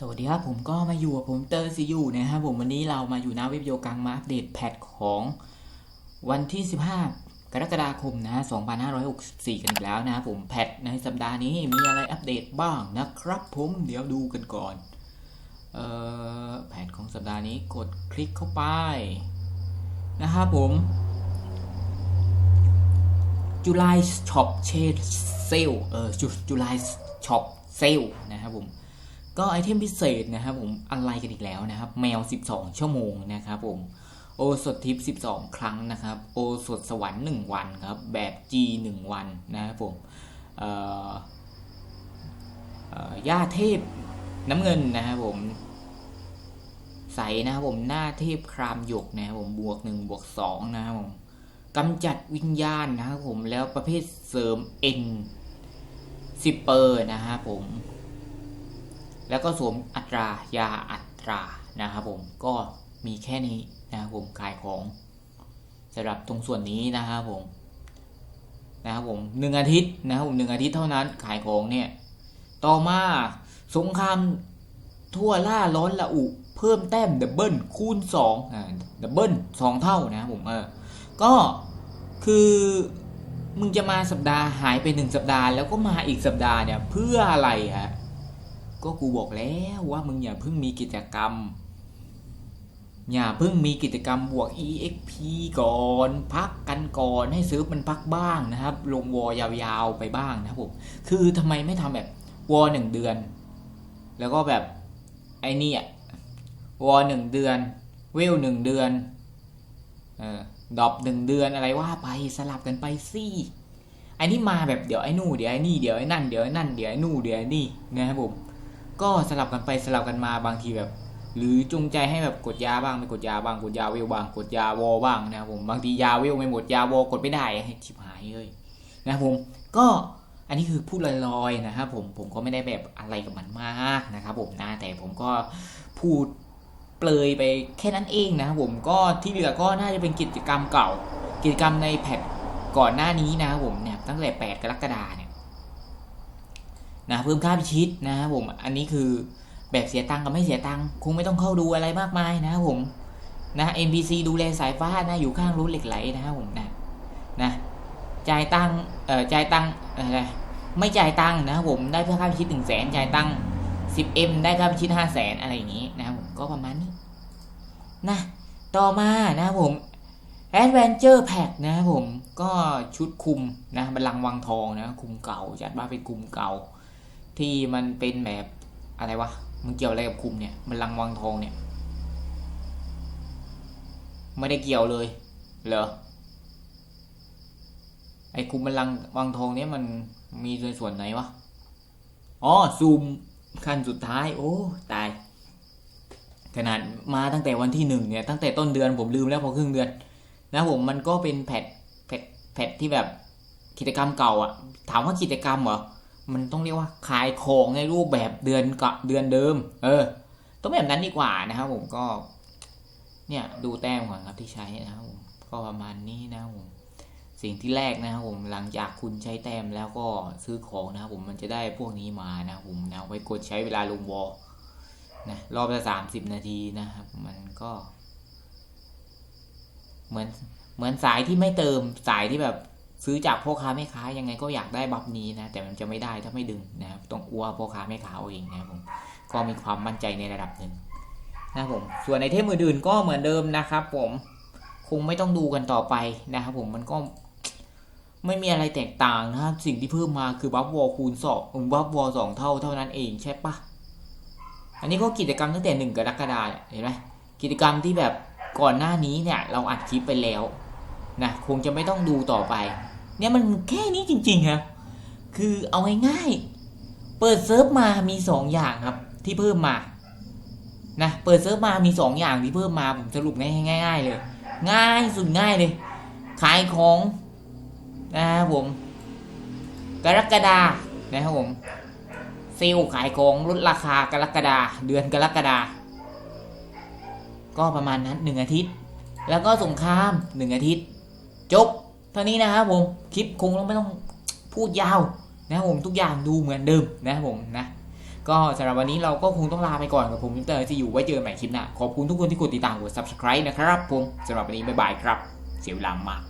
สวัสดีครับผมก็มาอยู่กับผมเตอร์ซียูนะครับผมวันนี้เรามาอยู่หน้าเว็บโยกังมาอัปเดตแพทของวันที่ 15 กรกฎาคมนะฮะ2564 กันอีกแล้วนะครับผมแพทในสัปดาห์นี้มีอะไรอัปเดตบ้างนะครับผมเดี๋ยวดูกันก่อนเอ่อแพทของสัปดาห์นี้กดคลิกเข้าไปนะครับผม July Shop Sale เซลเออ July Shop Sale นะครับผม ก็ไอเทมพิเศษนะครับผมอะไรกันอีกแล้วนะครับ แมว 12 ชั่วโมงนะครับผมโอสถทิป 12 ครั้งนะครับ โอสถสวรรค์ 1 วันครับ แบบ G 1 วันนะครับผมย่าเทพน้ำเงินนะครับผมใสนะครับผมหน้าเทพครามหยกนะครับผมบวก 1 บวก 2 นะครับผมกำจัดวิญญาณนะครับผมแล้วประเภทเสริม N ซิเปอร์นะครับผม แล้วก็สวมอัตรายาอัตรานะครับผมก็มีแค่นี้นะครับผมขายของสำหรับตรงส่วนนี้นะครับผมนะครับผมหนึ่งอาทิตย์นะครับผมหนึ่งอาทิตย์เท่านั้นขายของเนี่ยต่อมาสงครามทั่วล่าร้อนละอุเพิ่มแต้มดับเบิลคูณ2อ่าดับเบิลสองเท่านะครับผมเออก็คือมึงจะมาสัปดาห์หายไปหนึ่งสัปดาห์ แล้วก็มาอีกสัปดาห์เนี่ยเพื่ออะไรฮะ ก็กูบอกแล้วว่ามึงอย่าเพิ่งมีกิจกรรม อย่าเพิ่งมีกิจกรรมบวก EXP ก่อน พักกันก่อนให้ซื้อมันพักบ้างนะครับ ลงวอยาวๆไปบ้างนะครับผมคือทำไมไม่ทำแบบวอหนึ่งเดือน แล้วก็แบบไอ้นี่อะวอหนึ่งเดือน เวลหนึ่งเดือนเออดอบหนึ่งเดือนอะไรว่าไปสลับกันไปสิไอ้นี่มาแบบเดี๋ยวไอ้นู่นเดี๋ยวไอ้นี่เดี๋ยวไอ้นั่นเดี๋ยวไอ้นั่นเดี๋ยวไอ้นู่นเดี๋ยวไอ้นี่นะครับผม ก็สลับกันไปสลับกันมาบางทีแบบ หรือจงใจให้แบบกดยาบ้างไม่กดยาบ้างกดยาเวลบ้างกดยาวอบ้างนะครับผมบางทียาเวลไม่หมดยาวอกดไม่ได้ชิบหายเลยนะครับผมก็อันนี้คือพูดลอยๆนะครับผมผมก็ไม่ได้แบบอะไรกับมันมากนะครับผมนะแต่ผมก็พูดเปลยไปแค่นั้นเองนะครับผมก็ที่เหลือก็น่าจะเป็นกิจกรรมเก่า กิจกรรมในแพทก่อนหน้านี้นะครับผมเนี่ยตั้งแต่ 8 กรกฎาเนี่ย นะเพิ่มค่าพิชิตนะครับผมอันนี้คือแบบเสียตังค์กับไม่เสียตังค์คงไม่ต้องเข้าดูอะไรมากมายนะครับผมนะ NPC ดูแลสายฟ้านะอยู่ข้างรูเหล็กไหลนะครับผมนะนะจ่ายตังค์เอ่อจ่ายตังค์อะไรไม่จ่ายตังค์นะครับผมได้เพิ่มค่าพิชิตหนึ่งแสนจ่ายตังค์ 10M ได้ค่าพิชิต5แสนอะไรอย่างนี้นะครับผมก็ประมาณนี้นะต่อมานะครับผม Adventure Pack นะครับผมก็ชุดคุมนะบัลลังก์วังทองนะคุมเก่าจัดว่าเป็นคุมเก่า ที่มันเป็นแบบอะไรวะมันเกี่ยวอะไรกับคุมเนี่ย มันลังวังทองเนี่ย ไม่ได้เกี่ยวเลย เหรอ ไอ้คุมมันลังวังทองเนี่ยมันมีส่วนส่วนไหนวะ อ๋อ ซูมขั้นสุดท้าย โอ้ ตาย ขนาดมาตั้งแต่วันที่หนึ่งเนี่ย ตั้งแต่ต้นเดือนผมลืมแล้วพอครึ่งเดือน นะผมมันก็เป็นแพทแพทแพทที่แบบกิจกรรมเก่าอะถามว่ากิจกรรมเหรอ มันต้องเรียกว่าขายของในรูปแบบเดือนกับเดือนเดิม เออ ต้องแบบนั้นดีกว่านะครับผมก็ เนี่ยดูแต้มก่อนครับที่ใช้นะครับผมก็ประมาณนี้นะครับผมสิ่งที่แรกนะครับผมหลังจากคุณใช้แต้มแล้วก็ซื้อของนะครับผมมันจะได้พวกนี้มานะครับผมนะไว้กดใช้เวลาลงวอลนะรอบละสามสิบนาทีนะครับ มันก็ เหมือนเหมือนสายที่ไม่เติมสายที่แบบ ซื้อจากพ่อค้าแม่ค้ายังไงก็อยากได้บัฟนี้นะ แต่มันจะไม่ได้ถ้าไม่ดึงนะครับต้องอ้วพ่อค้าแม่ค้าเอาเองนะผมก็มีความมั่นใจในระดับหนึ่งนะผมส่วนในเทมอื่นๆก็เหมือนเดิมนะครับ ผมคงไม่ต้องดูกันต่อไปนะครับผมมันก็ไม่มีอะไรแตกต่างนะครับสิ่งที่เพิ่มมาคือบัฟวอลคูณสองบัฟวอลสองเท่าเท่านั้นเองใช่ปะอันนี้ก็กิจกรรมตั้งแต่หนึ่งกรกฎาคมเห็นไหมกิจกรรมที่แบบก่อนหน้านี้เนี่ยเราอัดคลิปไปแล้ว นะคงจะไม่ต้องดูต่อไป เนี่ยมันแค่นี้จริงๆครับคือเอาง่ายๆเปิดเซิร์ฟมามีสองอย่างครับ ที่เพิ่มมานะเปิดเซิร์ฟมามีสองอย่างที่เพิ่มมาผมสรุปง่ายๆเลย ง่ายสุดง่ายเลย ขายของนะครับผมกรกฎานะครับผมเซลล์ขายของลดราคากรกฎาเดือนกรกฎาก็ประมาณนั้นหนึ่งอาทิตย์ แล้วก็สงครามหนึ่งอาทิตย์ จบเท่านี้นะครับผมคลิปคงไม่ต้องพูดยาวนะครับผมทุกอย่างดูเหมือนเดิมนะครับผมนะก็สำหรับวันนี้เราก็คงต้องลาไปก่อนกับผมมิสเตอร์ที่อยู่ไว้เจอใหม่คลิปหน้าขอบคุณทุกคนที่กดติดตามกด subscribe นะครับผมสำหรับวันนี้บ๊ายบายครับ เสียเวลามาก